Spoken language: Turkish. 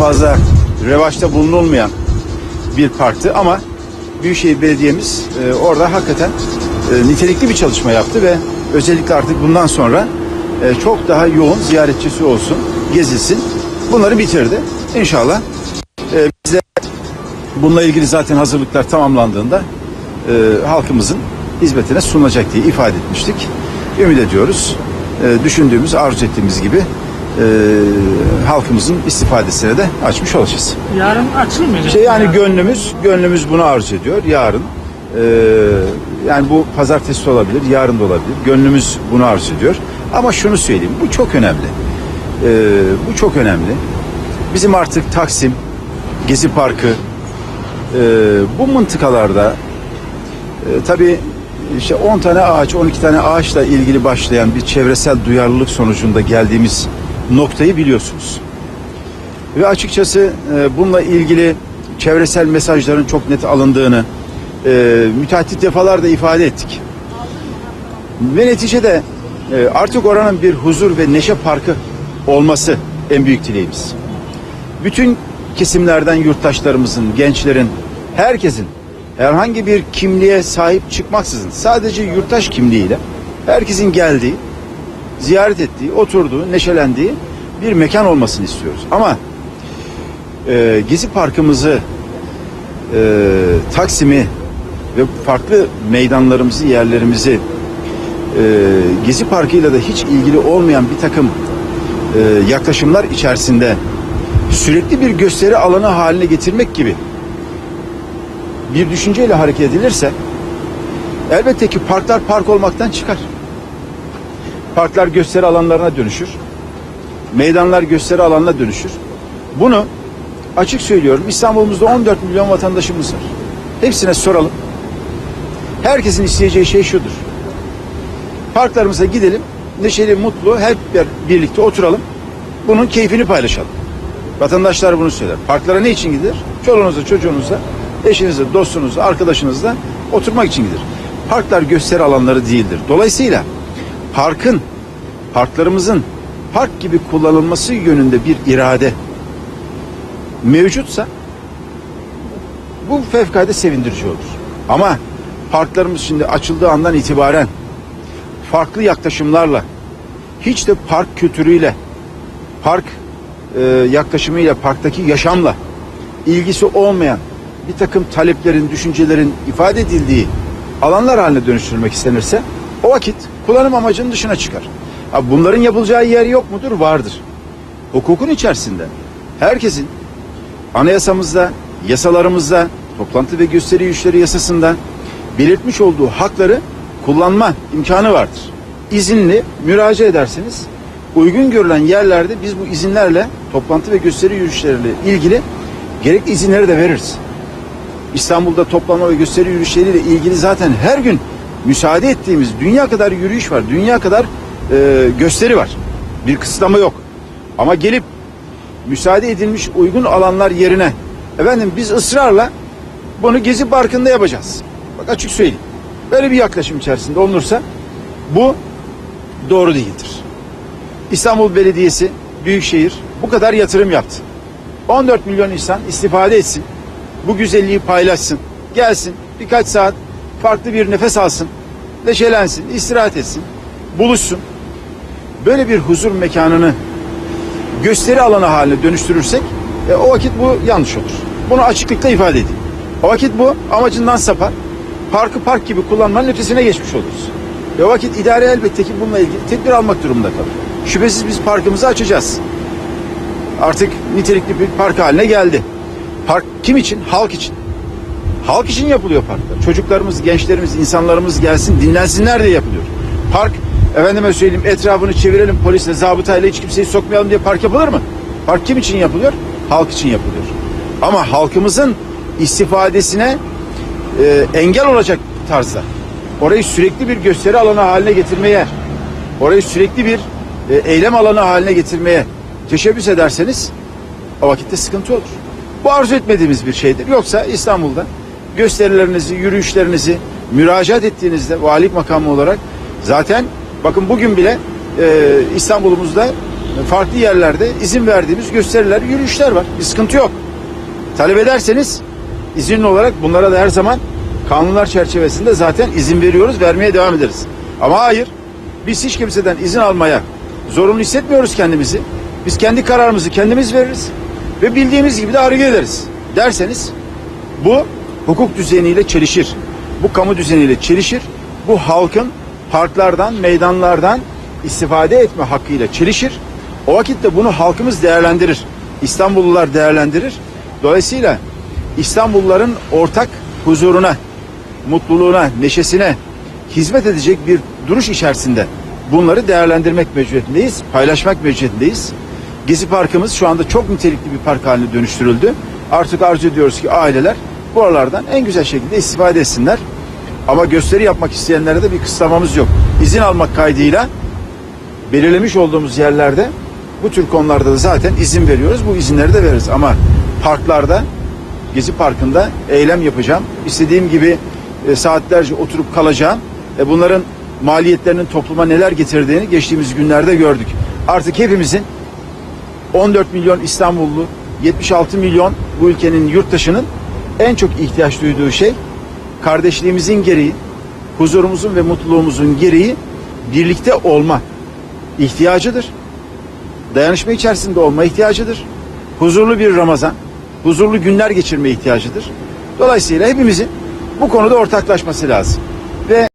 fazla revaçta bulunulmayan bir parktı ama Büyükşehir Belediye'miz e, orada hakikaten e, nitelikli bir çalışma yaptı ve özellikle artık bundan sonra e, çok daha yoğun ziyaretçisi olsun, gezilsin. Bunları bitirdi. İnşallah e, biz bununla ilgili zaten hazırlıklar tamamlandığında e, halkımızın hizmetine sunulacak diye ifade etmiştik. Ümit ediyoruz. E, düşündüğümüz, arzu ettiğimiz gibi e, halkımızın istifadesine de açmış olacağız. Yarın açılmayacak. İşte yani Yarın. gönlümüz gönlümüz bunu arzu ediyor. Yarın e, yani bu pazartesi olabilir, yarın da olabilir. Gönlümüz bunu arzu ediyor. Ama şunu söyleyeyim, bu çok önemli. E, bu çok önemli. Bizim artık Taksim, Gezi Parkı, e, bu mıntıkalarda e, tabii işte 10 tane ağaç, 12 tane ağaçla ilgili başlayan bir çevresel duyarlılık sonucunda geldiğimiz noktayı biliyorsunuz. Ve açıkçası e, bununla ilgili çevresel mesajların çok net alındığını e, müteahhit defalarda ifade ettik. Ve neticede e, artık oranın bir huzur ve neşe parkı olması en büyük dileğimiz. Bütün kesimlerden yurttaşlarımızın, gençlerin, herkesin herhangi bir kimliğe sahip çıkmaksızın sadece yurttaş kimliğiyle herkesin geldiği, ziyaret ettiği, oturduğu, neşelendiği bir mekan olmasını istiyoruz. Ama e, Gezi Parkımızı, e, Taksim'i ve farklı meydanlarımızı, yerlerimizi e, Gezi Parkı'yla da hiç ilgili olmayan bir takım e, yaklaşımlar içerisinde sürekli bir gösteri alanı haline getirmek gibi bir düşünceyle hareket edilirse elbette ki parklar park olmaktan çıkar. Parklar gösteri alanlarına dönüşür. Meydanlar gösteri alanına dönüşür. Bunu açık söylüyorum İstanbul'umuzda 14 milyon vatandaşımız var. Hepsine soralım. Herkesin isteyeceği şey şudur. Parklarımıza gidelim, neşeli, mutlu, hep bir- birlikte oturalım. Bunun keyfini paylaşalım. Vatandaşlar bunu söyler. Parklara ne için gidilir? Çoluğunuzla, çocuğunuzla, eşinizle, dostunuzla, arkadaşınızla oturmak için gidilir. Parklar gösteri alanları değildir. Dolayısıyla parkın, parklarımızın park gibi kullanılması yönünde bir irade mevcutsa bu fevkalade sevindirici olur. Ama parklarımız şimdi açıldığı andan itibaren farklı yaklaşımlarla hiç de park kültürüyle park e, yaklaşımıyla parktaki yaşamla ilgisi olmayan bir takım taleplerin, düşüncelerin ifade edildiği alanlar haline dönüştürülmek istenirse o vakit kullanım amacının dışına çıkar. Ha, bunların yapılacağı yer yok mudur? Vardır. Hukukun içerisinde herkesin anayasamızda, yasalarımızda, toplantı ve gösteri yürüyüşleri yasasında belirtmiş olduğu hakları kullanma imkanı vardır. İzinli müracaat ederseniz uygun görülen yerlerde biz bu izinlerle toplantı ve gösteri yürüyüşleriyle ilgili gerekli izinleri de veririz. İstanbul'da toplanma ve gösteri yürüyüşleriyle ilgili zaten her gün müsaade ettiğimiz dünya kadar yürüyüş var, dünya kadar e, gösteri var. Bir kısıtlama yok. Ama gelip müsaade edilmiş uygun alanlar yerine efendim biz ısrarla bunu Gezi Parkı'nda yapacağız. Bak açık söyleyeyim. Böyle bir yaklaşım içerisinde olunursa bu doğru değildir. İstanbul Belediyesi, Büyükşehir bu kadar yatırım yaptı. 14 milyon insan istifade etsin. Bu güzelliği paylaşsın. Gelsin birkaç saat farklı bir nefes alsın. Neşelensin, istirahat etsin. Buluşsun. Böyle bir huzur mekanını gösteri alanı haline dönüştürürsek e, o vakit bu yanlış olur. Bunu açıklıkla ifade edeyim. O vakit bu amacından sapar. Parkı park gibi kullanmanın ötesine geçmiş oluruz. E, o vakit idare elbette ki bununla ilgili tedbir almak durumunda kalır. Şüphesiz biz parkımızı açacağız. Artık nitelikli bir park haline geldi. Park kim için? Halk için. Halk için yapılıyor parklar. Çocuklarımız, gençlerimiz, insanlarımız gelsin, dinlensinler diye yapılıyor. Park, efendime söyleyeyim etrafını çevirelim polisle, zabıtayla hiç kimseyi sokmayalım diye park yapılır mı? Park kim için yapılıyor? Halk için yapılıyor. Ama halkımızın istifadesine e, engel olacak tarzda. Orayı sürekli bir gösteri alanı haline getirmeye, orayı sürekli bir e, eylem alanı haline getirmeye teşebbüs ederseniz o vakitte sıkıntı olur. Bu arzu etmediğimiz bir şeydir. Yoksa İstanbul'da gösterilerinizi, yürüyüşlerinizi müracaat ettiğinizde valilik makamı olarak zaten bakın bugün bile e, İstanbul'umuzda farklı yerlerde izin verdiğimiz gösteriler, yürüyüşler var. Bir sıkıntı yok. Talep ederseniz izinli olarak bunlara da her zaman kanunlar çerçevesinde zaten izin veriyoruz, vermeye devam ederiz. Ama hayır, biz hiç kimseden izin almaya zorunlu hissetmiyoruz kendimizi. Biz kendi kararımızı kendimiz veririz ve bildiğimiz gibi de hareket ederiz. Derseniz bu hukuk düzeniyle çelişir. Bu kamu düzeniyle çelişir. Bu halkın parklardan, meydanlardan istifade etme hakkıyla çelişir. O vakitte bunu halkımız değerlendirir. İstanbullular değerlendirir. Dolayısıyla İstanbulluların ortak huzuruna, mutluluğuna, neşesine hizmet edecek bir duruş içerisinde bunları değerlendirmek mecburiyetindeyiz, paylaşmak mecburiyetindeyiz. Gezi Parkımız şu anda çok nitelikli bir park haline dönüştürüldü. Artık arzu ediyoruz ki aileler buralardan en güzel şekilde istifade etsinler. Ama gösteri yapmak isteyenlere de bir kısıtlamamız yok. İzin almak kaydıyla belirlemiş olduğumuz yerlerde bu tür konularda da zaten izin veriyoruz. Bu izinleri de veririz ama parklarda Gezi Parkı'nda eylem yapacağım. İstediğim gibi e, saatlerce oturup kalacağım. E, bunların maliyetlerinin topluma neler getirdiğini geçtiğimiz günlerde gördük. Artık hepimizin 14 milyon İstanbullu, 76 milyon bu ülkenin yurttaşının en çok ihtiyaç duyduğu şey kardeşliğimizin gereği, huzurumuzun ve mutluluğumuzun gereği birlikte olma ihtiyacıdır. Dayanışma içerisinde olma ihtiyacıdır. Huzurlu bir Ramazan, huzurlu günler geçirme ihtiyacıdır. Dolayısıyla hepimizin bu konuda ortaklaşması lazım.